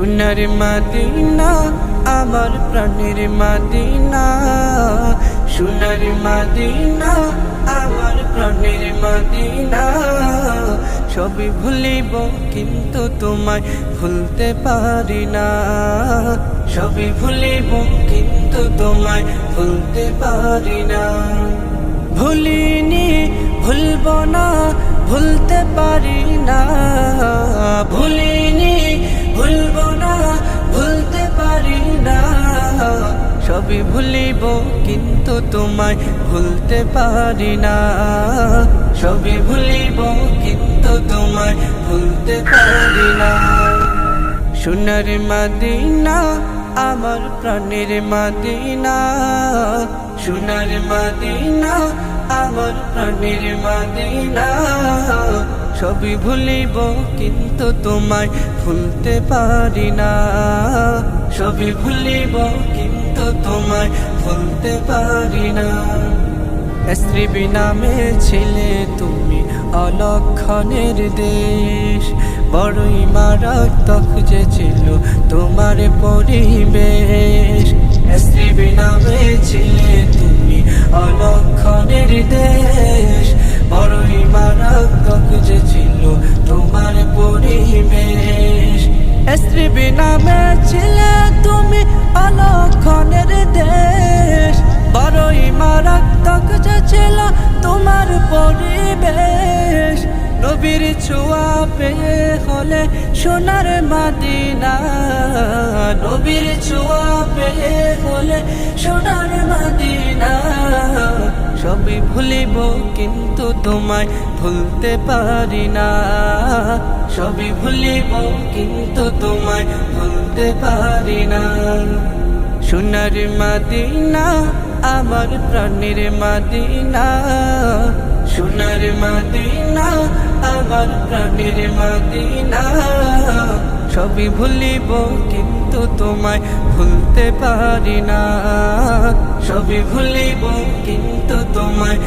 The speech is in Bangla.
সোনার মাদিনা, আমার প্রাণের মাদিনা। সোনার মাদিনা, আমার প্রাণের মাদিনা। সবই ভুলিব কিন্তু তোমায় ভুলতে পারি না। সবই ভুলিব কিন্তু তোমায় ভুলতে পারি না। ভুলিনি, ভুলব না, ভুলতে পারি না। ভুলিনি সবই ভুলিব কিন্তু তোমায় ভুলতে পারি না। সবই ভুলিব কিন্তু তোমায় ভুলতে পারি না। সোনার মাদিনা, আমার প্রাণের মাদিনা। সোনার মাদিনা, আমার প্রাণের মাদিনা। সবই ভুলিব, কিন্তু তোমায় ভুলতে পারি না। সবই ভুলিব, কিন্তু তোমায় ভুলতে পারি না। স্ত্রী নামে ছিলে তুমি অলক্ষণের দেশ। বড়ই মারাত্মক যে ছিল তোমার পরিবেশ। স্ত্রী নামে ছিলে তুমি অলক্ষণের যে তোমার পরিবেশ। স্ত্রী নামে ছিলে তুমি অলক্ষণের দেশ। বড়ই মারাত্মক যে তোমার পরিবেশ। নবীর ছোঁয়া পেয়ে হলে সোনার মাদিনা। নবীর ছোঁয়া পেয়ে হলে সোনার মাদিনা। কিন্তু তোমায় ভুলতে পারি না। সবই ভুলিব কিন্তু তোমায় ভুলতে পারি না। সোনার মাদিনা, আমার প্রাণের মাদিনা। সোনার মাদিনা, আমার প্রাণের মাদিনা। সবই ভুলিব কিন্তু তোমায় ভুলতে পারি না। সবই ভুলিব কিন্তু তোমায়